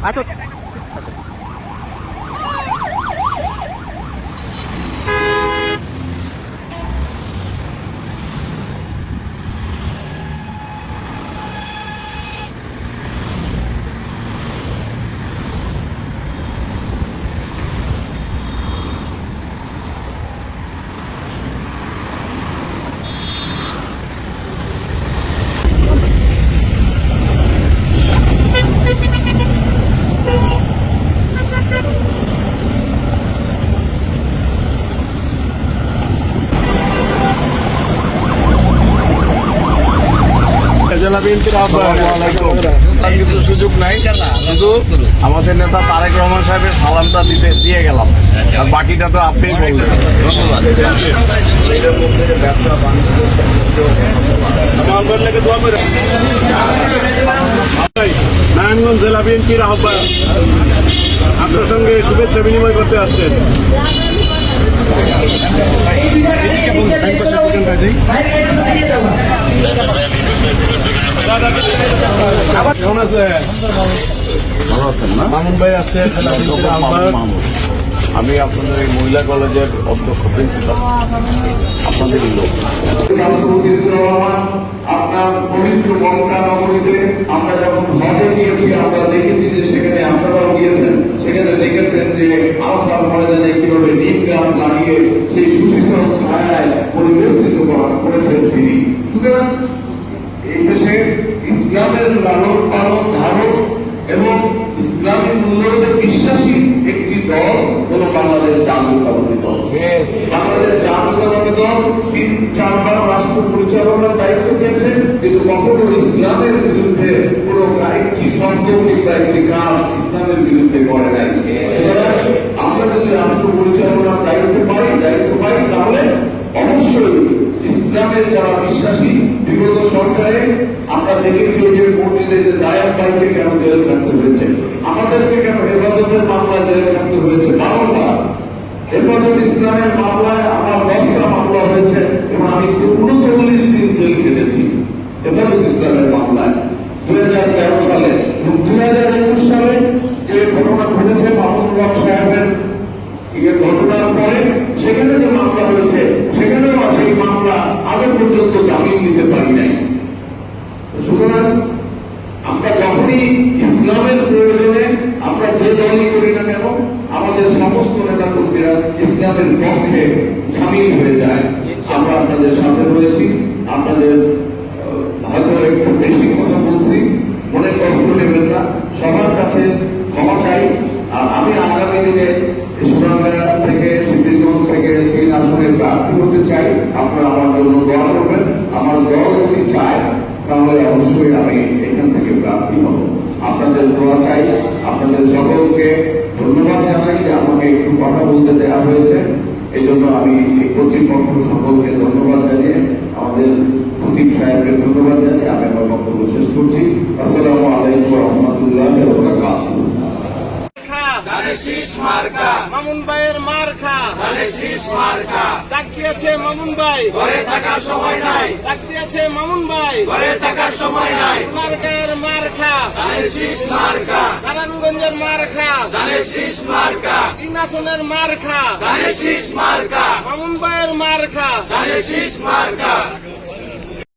આ તો জেলা বিএনপির আহ্বায়ক কিছু সুযোগ নাই শুধু আমাদের নেতা তারেক রহমান সাহেবের সালামটা দিতে দিয়ে গেলাম আর বাকিটা তো আপনি বললেন ধন্যবাদ নারায়ণগঞ্জ জেলা বিএনপির আহ্বায়ক আপনার সঙ্গে শুভেচ্ছা বিনিময় করতে আসছেন আবার কেমন আছে? ভালো আছেন না? মামুন ভাই আসছে জেলা বিএনপির আহ্বায়ক মাহমুদ। আমি আপনাদের এই মহিলা কলেজের অধ্যক্ষ প্রিন্সিপাল। লোক। রহমান আপনার পবিত্র মক্কা নগরীতে আমরা যখন হজে গিয়েছি আমরা দেখেছি যে সেখানে আপনারাও গিয়েছেন। সেখানে দেখেছেন যে আলফার ময়দানে কীভাবে নিম গাছ লাগিয়ে সেই সুশীতল ছায়ায় পরিবেষ্টিত করা করেছেন তিনি। সুতরাং এই দেশে ইসলামের লালন পরিচালনার দায়িত্ব পেয়েছে কিন্তু কখনো ইসলামের বিরুদ্ধে কোনো একটি একটি কাজ ইসলামের বিরুদ্ধে করে নাই? আমরা যদি রাষ্ট্র পরিচালনার দায়িত্ব পাই দায়িত্ব পাই, তাহলে অবশ্যই ইসলামের যারা বিশ্বাসী, বিগত সরকারে আমরা দেখেছি যে মন্দিরে যে দায়াত ভাইকে কেন জেল কাটতে হয়েছে? আমাদেরকে কেন হেফাজতের মামলায় জেল কাটতে হয়েছে? বারবার। হেফাজত ইসলামের মামলায় আমার দশটা মামলা হয়েছে এবং আমি উনচল্লিশ দিন জেল কেটেছি হেফাজত ইসলামের মামলায় দুই হাজার তেরো সালে এবং দুই হাজার একুশ সালে যে ঘটনা ঘটেছে মামুন হক সাহেবের এই ঘটনার পরে সেখানে যে মামলা হয়েছে সেখানেও সেই মামলা আগে পর্যন্ত জামিন নিতে পারি নাই সুতরাং আমরা যখনই ইসলামের প্রয়োজনে আমরা যে দলই করি না কেন আমাদের সমস্ত নেতা কর্মীরা ইসলামের পক্ষে সামিল হয়ে যায়। আমরা আপনাদের সাথে রয়েছি। আপনাদের হয়তো একটু বেশি কথা বলছি। মনে কষ্ট নেবেন না। সবার কাছে ক্ষমা চাই। আর আমি আগামী দিনে সুনামেরা থেকে সিদ্ধিরগঞ্জ থেকে তিন আসনের প্রার্থী হতে চাই। আপনারা আমার জন্য দোয়া করবেন। আমার দল যদি চায়, তাহলে অবশ্যই আমি এখান থেকে প্রার্থী হব। আপনাদের দোয়া চাই। আপনাদের সকলকে ধন্যবাদ জানাই যে আমাকে একটু কথা বলতে দেওয়া হয়েছে। এই জন্য আমি এই কর্তৃপক্ষ সকলকে ধন্যবাদ জানিয়ে আমাদের প্রদীপ সাহেবকে ধন্যবাদ জানিয়ে আমি আমার বক্তব্য শেষ করছি। আসসালামু আলাইকুম রহমতুল্লাহ বরকাতুহ। মামুন ভাইয়ের মার খা ডাক দিয়েছে মামুন ভাই। ঘরে থাকার সময় নাই। ডাক দিয়েছে মামুন ভাই। ঘরে থাকার সময় নাই। মার্কার মার খা মার্কা। নারায়ণগঞ্জের মার খা ধানের মার্কা। শীষ মার্কা। মামুন ভাইয়ের মার খা মার্কা।